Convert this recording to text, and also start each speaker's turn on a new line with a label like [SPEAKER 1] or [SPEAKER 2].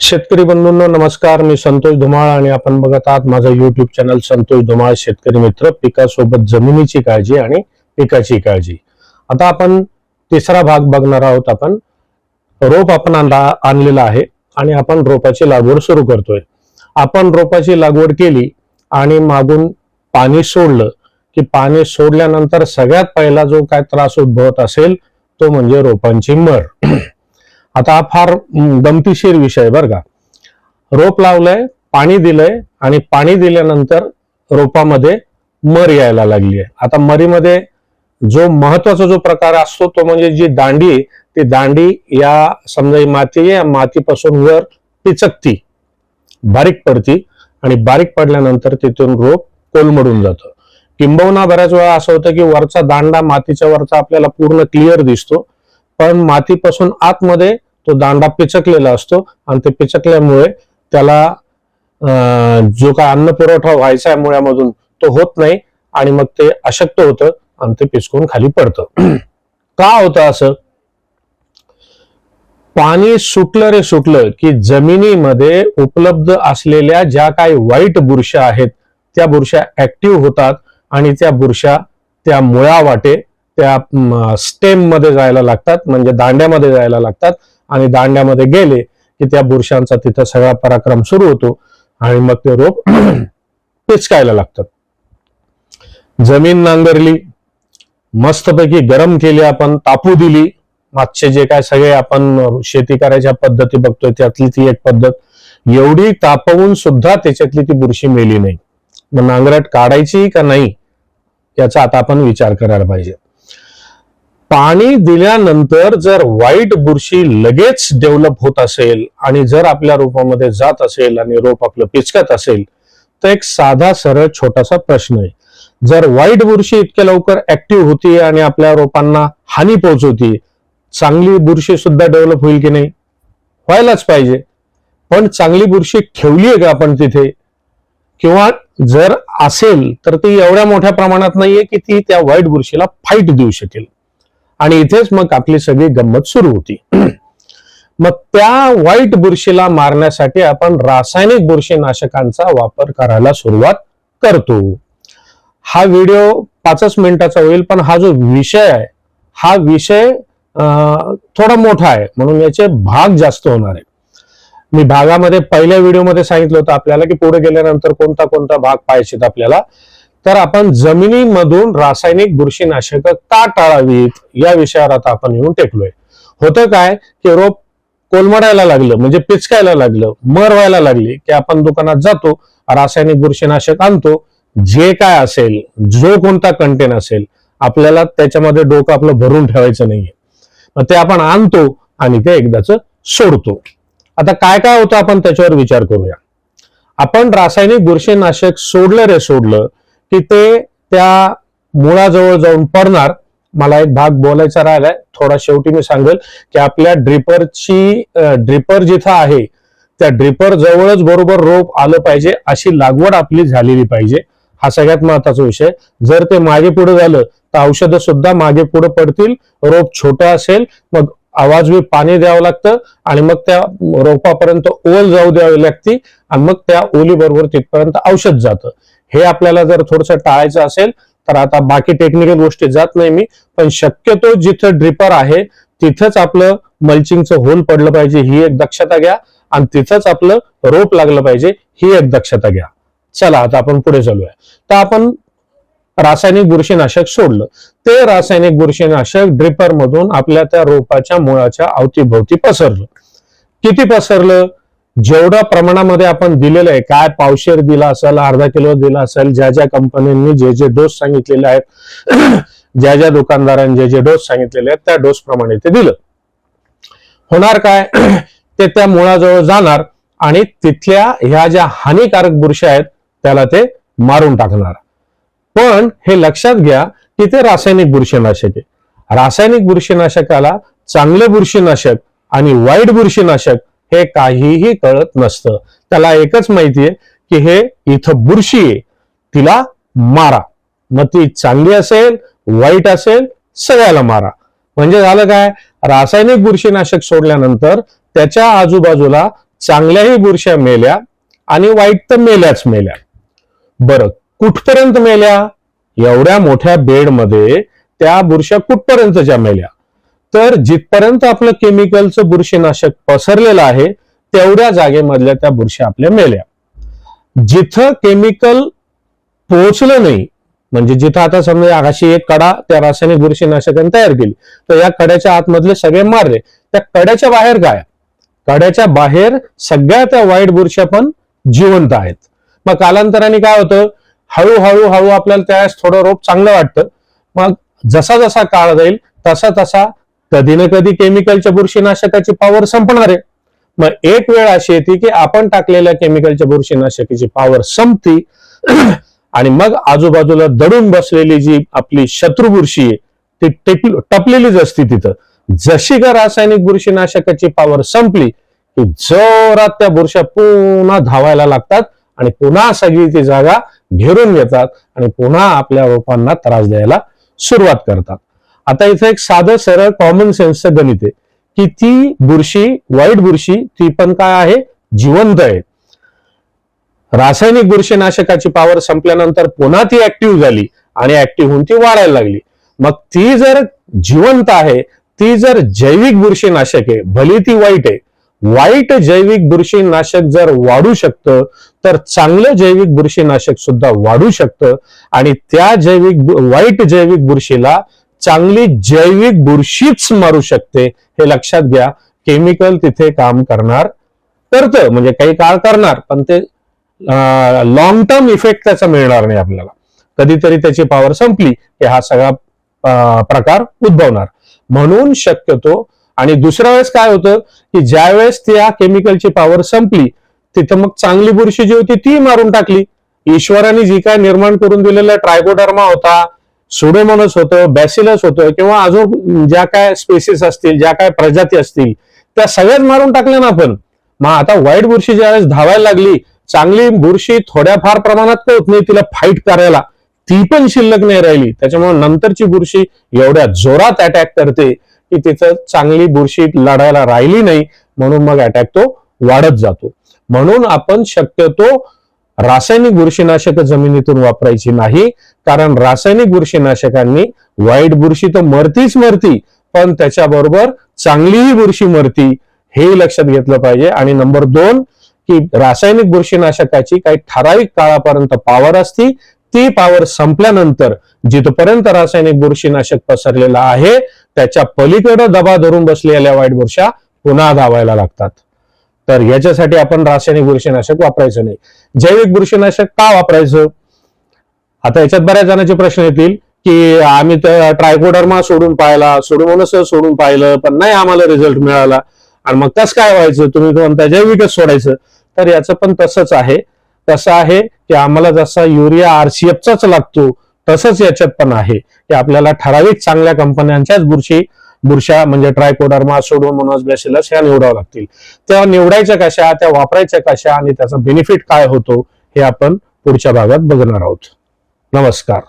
[SPEAKER 1] शेतकरी बंधूंनो नमस्कार. मी संतोष धुमाळ आणि आपण बघत आहात माझा युट्यूब चॅनल संतोष धुमाळ शेतकरी मित्र. पिकासोबत जमिनीची काळजी आणि पिकाची काळजी. आता आपण तिसरा भाग बघणार आहोत. आपण रोप आपण आणला- आणलेला आहे आणि आपण रोपाची लागवड सुरू करतोय. आपण रोपाची लागवड केली आणि मागून पाणी सोडलं की पाणी सोडल्यानंतर सगळ्यात पहिला जो काय त्रास उद्भवत असेल तो म्हणजे रोपांची मर. आता हा फार गमतीशीर विषय बर बरं का. रोप लावलंय पाणी दिलंय आणि पाणी दिल्यानंतर रोपामध्ये मर यायला लागली आहे आता मरीमध्ये जो महत्त्वाचा जो प्रकार असतो तो म्हणजे जी दांडी आहे, ती दांडी या समजा माती आहे, या मातीपासून वर पिचकती बारीक पडती आणि बारीक पडल्यानंतर तिथून रोप कोलमडून जातं. किंबहुना बऱ्याच वेळा असं होतं की वरचा दांडा मातीच्या वरचा आपल्याला पूर्ण क्लिअर दिसतो पण मातीपासून आतमध्ये तो दांडा पिचकलेला असतो आणि ते पिचकल्यामुळे त्याला अं, जो काय अन्न पुरवठा व्हायचा आहे मुळ्यामधून तो होत नाही आणि मग ते अशक्त होतं आणि ते पिचकून खाली पडतं. का होतं असं? पाणी सुटलं रे सुटलं की जमिनीमध्ये उपलब्ध असलेल्या ज्या काही वाईट बुरशा आहेत त्या बुरशा ऍक्टिव्ह होतात आणि त्या बुरशा त्या मुळा वाटे त्या स्टेममध्ये जायला लागतात म्हणजे दांड्यामध्ये जायला लागतात आणि दांड्यामध्ये गेले की त्या बुरशांचा तिथं सगळा पराक्रम सुरू होतो आणि मग ते रोप पिचकायला लागतात. जमीन नांगरली मस्तपैकी गरम केली आपण तापू दिली. मागचे जे काय सगळे आपण शेती करायच्या पद्धती बघतोय त्यातली ती एक पद्धत. एवढी तापवून सुद्धा त्याच्यातली ती बुरशी मेली नाही. मग नांगरट काढायची का नाही याचा आता आपण विचार करायला पाहिजे. पाणी दिल्यानंतर जर वाईट बुरशी लगेच डेव्हलप होत असेल आणि जर आपल्या रोपामध्ये जात असेल आणि रोप आपलं पिचकत असेल तर एक साधा सरळ छोटासा प्रश्न आहे. जर वाईट बुरशी इतक्या लवकर ऍक्टिव्ह होती आणि आपल्या रोपांना हानी पोहोचवती चांगली बुरशी सुद्धा डेव्हलप होईल की नाही? व्हायलाच पाहिजे. पण चांगली बुरशी ठेवली आहे का आपण तिथे? किंवा जर असेल तर ती एवढ्या मोठ्या प्रमाणात नाहीये की ती त्या वाईट बुरशीला फाईट देऊ शकेल. आणि इथेच मग आपली सगळी गंमत सुरू होती. मग त्या वाईट बुरशीला मारण्यासाठी आपण रासायनिक बुरशीनाशकांचा वापर करायला सुरुवात करतो. हा व्हिडिओ पाचच मिनिटाचा होईल पण हा जो विषय आहे हा विषय अं, थोडा मोठा आहे म्हणून याचे भाग जास्त होणार आहे मी भागामध्ये पहिल्या व्हिडिओमध्ये सांगितलं होतं आपल्याला की पुढे गेल्यानंतर कोणता कोणता भाग पाहिजेत आपल्याला. तर आपण जमिनीमधून रासायनिक बुरशीनाशक का टाळावीत? या विषयावर आता आपण येऊन टेकलोय. होतं काय की रोप कोलमडायला लागलं म्हणजे पिचकायला लागलं मर व्हायला लागली की आपण दुकानात जातो रासायनिक बुरशीनाशक आणतो जे काय असेल जो कोणता कंटेन असेल आपल्याला त्याच्यामध्ये डोकं आपलं भरून ठेवायचं नाहीये. मग ते आपण आणतो आणि ते एकदाच सोडतो. आता काय काय होतं आपण त्याच्यावर विचार करूया. आपण रासायनिक बुरशीनाशक सोडलं रे सोडलं की ते त्या मुळाजवळ जाऊन पडणार. मला एक भाग बोलायचा राहिलाय. थोडा शेवटी मी सांगेल की आपल्या ड्रिपरची ड्रिपर जिथं आहे त्या ड्रिपर जवळच बरोबर रोप आलं पाहिजे अशी लागवड आपली झालेली पाहिजे. हा सगळ्यात महत्त्वाचा विषय. जर ते मागे पुढे झालं तर औषधं सुद्धा मागे पुढे पडतील. रोप छोटं असेल मग आवाजवी पाणी द्यावं लागतं आणि मग त्या रोपापर्यंत ओल जाऊ द्यावी लागती आणि मग त्या ओली बरोबर तिथपर्यंत औषध जातं. हे आपल्याला जर थोडस टाळायचं असेल तर आता बाकी टेक्निकल गोष्टी जात नाही मी पण शक्यतो जिथं ड्रिपर आहे तिथंच आपलं मल्चिंगचं होल पडलं पाहिजे ही एक दक्षता घ्या. आणि तिथंच आपलं रोप लागलं पाहिजे ही एक दक्षता घ्या. चला आता आपण पुढे चालूया. तर आपण रासायनिक बुरशीनाशक सोडलं. ते रासायनिक बुरशीनाशक ड्रिपर मधून आपल्या त्या रोपाच्या मुळाच्या अवतीभोवती पसरलं. किती पसरलं? जेवढ्या प्रमाणामध्ये आपण दिलेलं आहे काय पावशेर दिला असेल अर्धा किलो दिला असेल ज्या ज्या कंपन्यांनी जे जे डोस सांगितलेले आहेत ज्या ज्या दुकानदारांनी जे जे डोस सांगितलेले आहेत त्या डोस प्रमाणे ते दिलं. होणार काय? ते त्या मुळाजवळ जाणार आणि तिथल्या ह्या ज्या हानिकारक बुरशा आहेत त्याला ते मारून टाकणार. पण हे लक्षात घ्या की ते रासायनिक बुरशीनाशक आहे. रासायनिक बुरशीनाशकाला चांगले बुरशीनाशक आणि वाईट बुरशीनाशक हे काहीही कळत नसतं. त्याला एकच माहितीये की हे इथं बुरशी आहे. तिला मारा. मग ती चांगली असेल वाईट असेल सगळ्याला मारा. म्हणजे झालं काय? रासायनिक बुरशीनाशक सोडल्यानंतर त्याच्या आजूबाजूला चांगल्याही बुरश्या मेल्या आणि वाईट तर मेल्याच मेल्या. बरं कुठपर्यंत मेल्या? एवढ्या मोठ्या बेडमध्ये त्या बुरश्या कुठपर्यंतच्या मेल्या? तर जिथपर्यंत आपलं केमिकलचं बुरशीनाशक पसरलेलं आहे तेवढ्या जागेमधल्या त्या बुरश्या आपल्या मेल्या. जिथं केमिकल पोहोचलं नाही म्हणजे जिथं आता समजा अशी एक कडा त्या रासायनिक बुरशीनाशकाने तयार केली तर या कड्याच्या आतमधले सगळे मारले. त्या कड्याच्या बाहेर काय? कड्याच्या बाहेर सगळ्या त्या वाईट बुरश्या पण जिवंत आहेत. मग कालांतराने काय होतं? हळूहळू हळू आपल्याला त्यावेळेस थोडं रोप चांगलं वाटतं. मग जसा जसा काळ जाईल तसा तसा कधी ना कधी केमिकलच्या बुरशीनाशकाची पॉवर संपणार आहे. मग एक वेळ अशी येते की आपण टाकलेल्या केमिकलच्या बुरशीनाशकाची पॉवर संपती. आणि मग आजूबाजूला दडून बसलेली जी आपली शत्रू बुरशी आहे ती टेप- टपलेलीच असते तिथं. जशी का रासायनिक बुरशीनाशकाची पॉवर संपली की जोरात त्या बुरश्या पुन्हा धावायला लागतात आणि पुन्हा सगळी ती जागा घेरून घेतात आणि पुन्हा आपल्या रोपांना त्रास द्यायला सुरुवात करतात. आता इथं एक साधं सरळ कॉमन सेन्सचं गणित आहे. की ती बुरशी वाईट बुरशी ती पण काय आहे? जिवंत आहे. रासायनिक बुरशीनाशकाची पॉवर संपल्यानंतर पुन्हा ती ऍक्टिव्ह झाली आणि ऍक्टिव्ह होऊन ती वाढायला लागली. मग ती जर जिवंत आहे ती जर जैविक बुरशीनाशक आहे भली ती वाईट आहे. वाईट जैविक बुरशीनाशक जर वाढू शकतं तर चांगलं जैविक बुरशीनाशक सुद्धा वाढू शकतं आणि त्या जैविक वाईट जैविक बुरशीला चांगली जैविक बुरशीच मारू शकते हे लक्षात घ्या. केमिकल तिथे काम करणार करतं म्हणजे काही काळ करणार पण ते लॉंग टर्म इफेक्ट त्याचा मिळणार नाही आपल्याला. कधीतरी त्याची पॉवर संपली की हा सगळा प्रकार उद्भवणार. म्हणून शक्यतो आणि दुसऱ्या वेळेस काय होतं की ज्या वेळेस त्या केमिकलची पॉवर संपली तिथं मग चांगली बुरशी जी होती ती मारून टाकली. ईश्वराने जी काय निर्माण करून दिलेला ट्रायकोडर्मा होता सुडोमोनस होतं बॅसिलस होतं किंवा अजून ज्या काय स्पेसिस असतील ज्या काय प्रजाती असतील त्या सगळ्यात मारून टाकल्या ना आपण. मग आता वाईट बुरशी ज्यावेळेस धावायला लागली चांगली बुरशी थोड्याफार प्रमाणात होत नाही तिला फाईट करायला ती पण शिल्लक नाही राहिली. त्याच्यामुळे नंतरची बुरशी एवढ्या जोरात अटॅक करते की तिथं चांगली बुरशी लढायला राहिली नाही म्हणून मग अटॅक तो वाढत जातो. म्हणून आपण शक्यतो रासायनिक बुरशीनाशक जमिनीतून वापरायची नाही कारण रासायनिक बुरशीनाशकांनी वाईट बुरशी तर मरतीच मरती पण त्याच्याबरोबर चांगलीही बुरशी मरती हे लक्षात घेतलं पाहिजे. आणि नंबर दोन की रासायनिक बुरशीनाशकाची काही ठराविक काळापर्यंत पॉवर असती ती पॉवर संपल्यानंतर जिथपर्यंत रासायनिक बुरशीनाशक पसरलेलं आहे त्याच्या पलीकडे दबा धरून बसलेल्या वाईट बुरशा पुन्हा धावायला लागतात. तर याच्यासाठी आपण रासायनिक बुरशीनाशक वापरायचं नाही. जैविक बुरशीनाशक का वापरायचं? आता याच्यात बऱ्याच जणांचे प्रश्न येतील की आम्ही तर ट्रायकोडर्मा सोडून पाहिला सोडूनच सोडून पाहिलं पण नाही आम्हाला रिझल्ट मिळाला. आणि मग कसं काय व्हायचं? तुम्ही म्हणता जैविकच सोडायचं? तर याचं पण तसंच आहे. तसं आहे की आम्हाला जसा युरिया आरसीएफचाच लागतो तसंच याच्यात पण आहे. की आपल्याला ठराविक चांगल्या कंपन्यांच्याच बुरशी बुरशा म्हणजे ट्रायकोडर्मा सोडोमोनॉस बॅसिलस ह्या निवडावं लागतील. त्या निवडायच्या कशा त्या वापरायच्या कशा आणि त्याचा बेनिफिट काय होतो हे आपण पुढच्या भागात बघणार आहोत. नमस्कार.